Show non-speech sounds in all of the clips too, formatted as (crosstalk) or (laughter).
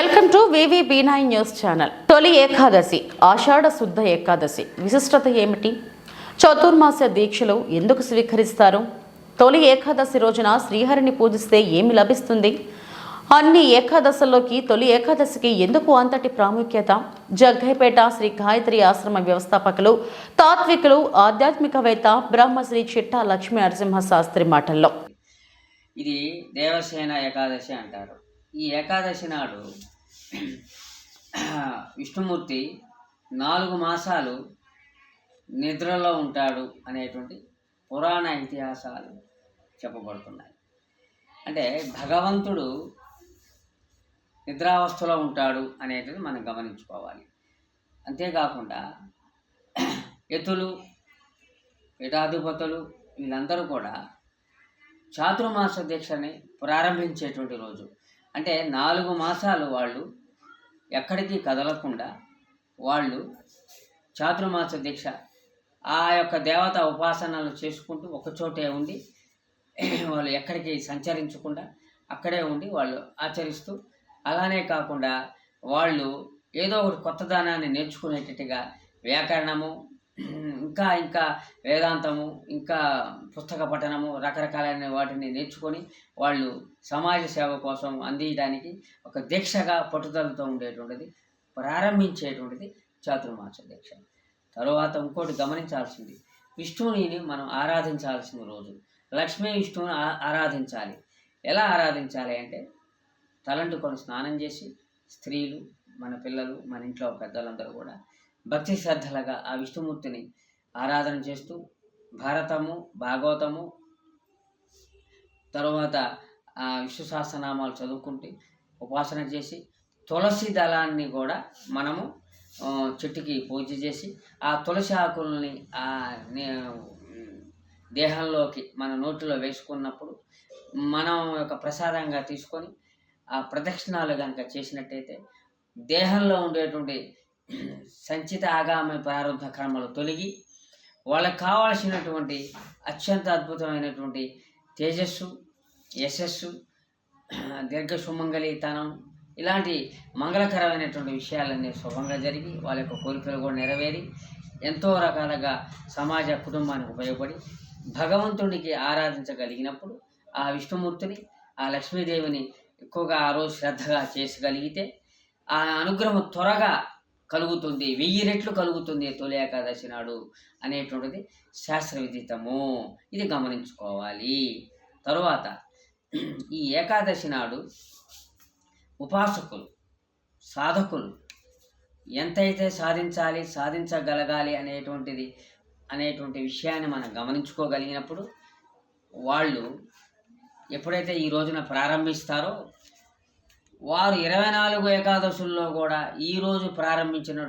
Welcome to VV B nine news channel. Tholi Ekadashi ఆషాఢ శుద్ధ ఏకాదశి. విశిష్టత ఏమిటి? చతుర్మాస దీక్షలు ఎందుకు స్వీకరిస్తారు? తొలి ఏకాదశి రోజున శ్రీహరిని పూజిస్తే ఏమి లభిస్తుంది? అన్ని ఏకాదశల్లోకి తొలి ఏకాదశికి ఎందుకు అంతటి ప్రాముఖ్యత? జగ్గైపేట శ్రీ గాయత్రి ఆశ్రమ వ్యవస్థాపకులు తాత్వికులు ఆధ్యాత్మికవేత్త బ్రహ్మశ్రీ చిట్టా లక్ష్మీ నరసింహ శాస్త్రి మాటల్లో. ఇది దేవసేన ఏకాదశి అంటారు. ఈ ఏకాదశి నాడు (clears throat) విష్ణుమూర్తి నాలుగు మాసాలు నిద్రలో ఉంటాడు అనేటువంటి పురాణ ఇతిహాసాలు చెప్పబడుతున్నాయి. అంటే భగవంతుడు నిద్రావస్థలో ఉంటాడు అనేటిది మనం గమనించుకోవాలి. అంతేకాకుండా (clears throat) ఎతులు పీఠాధిపతులు వీళ్ళందరూ కూడా చాతుర్మాస దీక్షని ప్రారంభించేటువంటి రోజు. అంటే నాలుగు మాసాలు వాళ్ళు ఎక్కడికి కదలకుండా వాళ్ళు చాతుర్మాస దీక్ష ఆ యొక్క దేవత ఉపాసనలు చేసుకుంటూ ఒకచోటే ఉండి వాళ్ళు ఎక్కడికి సంచరించకుండా అక్కడే ఉండి వాళ్ళు ఆచరిస్తూ అలానే కాకుండా వాళ్ళు ఏదో ఒకటి కొత్త దానాన్ని నేర్చుకునేటట్టుగా వ్యాకరణము ఇంకా ఇంకా వేదాంతము ఇంకా పుస్తక పఠనము రకరకాలైన వాటిని నేర్చుకొని వాళ్ళు సమాజ సేవ కోసం అందించడానికి ఒక దీక్షగా పట్టుదలతో ఉండేటువంటిది ప్రారంభించేటువంటిది చాతుర్మాస దీక్ష. తరువాత ఇంకోటి గమనించాల్సింది విష్ణువుని మనం ఆరాధించాల్సిన రోజు. లక్ష్మీ విష్ణువుని ఆ- ఆరాధించాలి. ఎలా ఆరాధించాలి అంటే తలంటుకొని స్నానం చేసి స్త్రీలు మన పిల్లలు మన ఇంట్లో పెద్దలందరూ కూడా భక్తి శ్రద్ధలుగా ఆ విష్ణుమూర్తిని ఆరాధన చేస్తూ భారతము భాగవతము తరువాత ఆ విష్ణు సహస్రనామాలు చదువుకుంటూ ఉపాసన చేసి తులసి దళాన్ని కూడా మనము చెట్టుకి పూజ చేసి ఆ తులసి ఆకుల్ని ఆ దేహంలోకి మన నోటిలో వేసుకున్నప్పుడు మనం యొక్క ప్రసాదంగా తీసుకొని ఆ ప్రదక్షిణాలు కనుక చేసినట్టయితే దేహంలో ఉండేటువంటి సంచిత ఆగామి ప్రారంభ కర్మలు తొలగి వాళ్ళకి కావాల్సినటువంటి అత్యంత అద్భుతమైనటువంటి తేజస్సు యశస్సు దీర్ఘ సుమంగళితనం ఇలాంటి మంగళకరమైనటువంటి విషయాలన్నీ శుభంగా జరిగి వాళ్ళ యొక్క కోరికలు కూడా నెరవేరి ఎంతో రకాలుగా సమాజ కుటుంబానికి ఉపయోగపడి భగవంతునికి ఆరాధించగలిగినప్పుడు ఆ విష్ణుమూర్తిని ఆ లక్ష్మీదేవిని ఎక్కువగా ఆ రోజు శ్రద్ధగా చేసగలిగితే ఆ అనుగ్రహం త్వరగా కలుగుతుంది. వెయ్యి రెట్లు కలుగుతుంది తొలి ఏకాదశి నాడు అనేటువంటిది శాస్త్ర విదితము ఇది గమనించుకోవాలి. తరువాత ఈ ఏకాదశి నాడు ఉపాసకులు సాధకులు ఎంతైతే సాధించాలి సాధించగలగాలి అనేటువంటిది అనేటువంటి విషయాన్ని మనం గమనించుకోగలిగినప్పుడు వాళ్ళు ఎప్పుడైతే ఈ రోజున ప్రారంభిస్తారో వారు ఇరవై నాలుగు ఏకాదశుల్లో కూడా ఈరోజు ప్రారంభించిన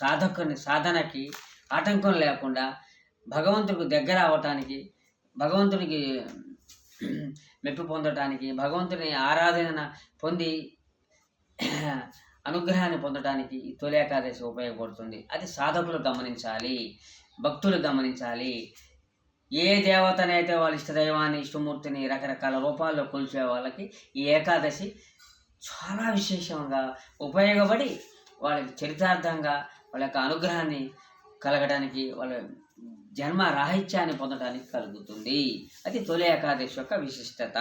సాధకుని సాధనకి ఆటంకం లేకుండా భగవంతుడికి దగ్గర అవ్వటానికి భగవంతునికి మెప్పు పొందటానికి భగవంతుని ఆరాధన పొంది అనుగ్రహాన్ని పొందడానికి ఈ తొలి ఏకాదశి ఉపయోగపడుతుంది. అది సాధకులు గమనించాలి భక్తులు గమనించాలి. ఏ దేవతనైతే వాళ్ళ ఇష్టదైవాన్ని ఇష్టమూర్తిని రకరకాల రూపాల్లో కొలిచే వాళ్ళకి ఈ ఏకాదశి చాలా విశేషంగా ఉపయోగపడి వాళ్ళకి చరితార్థంగా వాళ్ళ యొక్క అనుగ్రహాన్ని కలగడానికి వాళ్ళ జన్మ రాహిత్యాన్ని పొందడానికి కలుగుతుంది. అది తొలి ఏకాదశి యొక్క విశిష్టత.